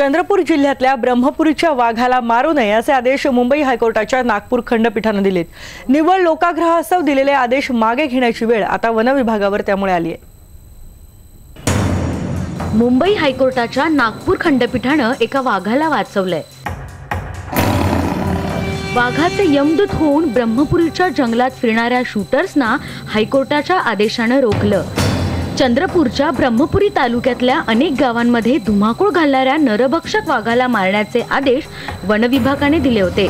चंद्रपूर जिल्ह्यातल्या ब्रह्मपुरीच्या वाघाला मारू नये असे आदेश मुंबई हायकोर्टाच्या नागपूर खंडपीठानं दिलेत. निव्वळ लोकाग्रहास्तव दिलेले आदेश मागे घेण्याची वेळ आता वनविभागावर त्यामुळे आली आहे. मुंबई हायकोर्टाच्या नागपूर खंडपीठानं एका वाघाला वाचवलंय. वाघाचे यमदूत होऊन ब्रह्मपुरीच्या जंगलात फिरणाऱ्या शूटर्सना हायकोर्टाच्या आदेशानं रोखलं. चंद्रपूरच्या ब्रह्मपुरी तालुक्यातल्या अनेक गावांमध्ये धुमाकूळ घालणाऱ्या नरभक्षक वाघाला मारण्याचे आदेश वनविभागाने दिले होते.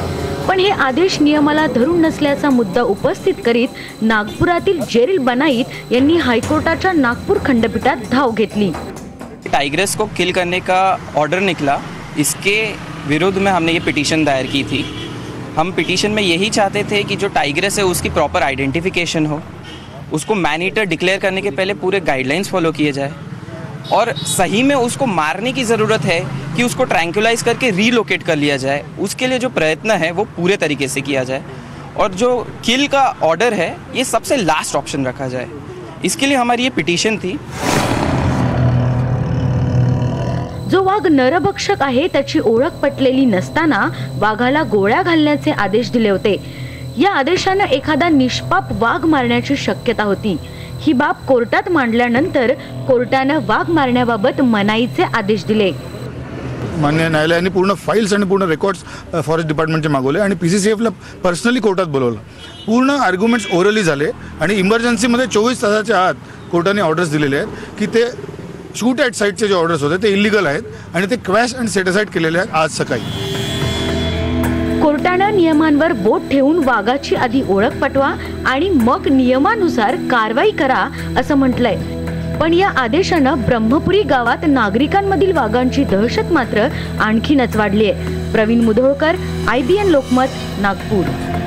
हे आदेश नियमाला धरून नसल्याचा मुद्दा उपस्थित करीत नागपुरातील जेरिल बनाईत यांनी हायकोर्टाच्या नागपूर खंडपीठात धाव घेतली. टाइग्रेस को किल करने का ऑर्डर निकला. इसके विरुद्ध में हमने ये पिटीशन दायर की थी। हम पिटीशन में यही चाहते थे कि जो टाइग्रेस है उसकी प्रॉपर आइडेंटिफिकेशन हो। उसको मैन ईटर डिक्लेयर करने के पहले पूरे गाइडलाइंस फॉलो किए जाए। और सही में उसको मारने की ज़रूरत है कि उसको ट्रैंकुलाइज करके रीलोकेट कर लिया जाए। उसके लिए जो प्रयत्न है, वो पूरे तरीके से किया जाए। और जो किल का ऑर्डर है, ये सबसे लास्ट ऑप्शन रखा जाए। इसके लिए हमारी ये पिटीशन थी। जो वाघ नरभक्षक आहे, त्याची ओळख पटलेली नसताना वाघाला गोळ्या घालण्याचे आदेश दिले होते. या आदेशानं एखादा निष्पाप वाघ मारण्याची शक्यता होती. ही बाब कोर्टात मांडल्यानंतर कोर्टानं वाघ मारण्याबाबत मनाईचे आदेश दिले. मान्य न्यायालयाने पूर्ण फाईल्स आणि पूर्ण रेकॉर्ड्स फॉरेस्ट डिपार्टमेंटचे मागवले आणि पी सी सी एफला पर्सनली कोर्टात बोलवलं. पूर्ण आर्ग्युमेंट्स ओरली झाले आणि इमर्जन्सीमध्ये चोवीस तासाच्या आत कोर्टाने ऑर्डर्स दिलेले आहेत की ते शूट ॲट साईटचे जे ऑर्डर्स होते ते इलिगल आहेत आणि ते क्रॅश अँड सेटिसाईड केलेले आहेत आज सकाळी. कोर्टानं नियमांवर बोट ठेवून वाघाची आधी ओळख पटवा आणि मग नियमानुसार कारवाई करा असं म्हटलंय. पण या आदेशानं ब्रह्मपुरी गावात नागरिकांमधील वाघांची दहशत मात्र आणखीनच वाढली आहे Praveen Mudholkar I B N Lokmat Nagpur.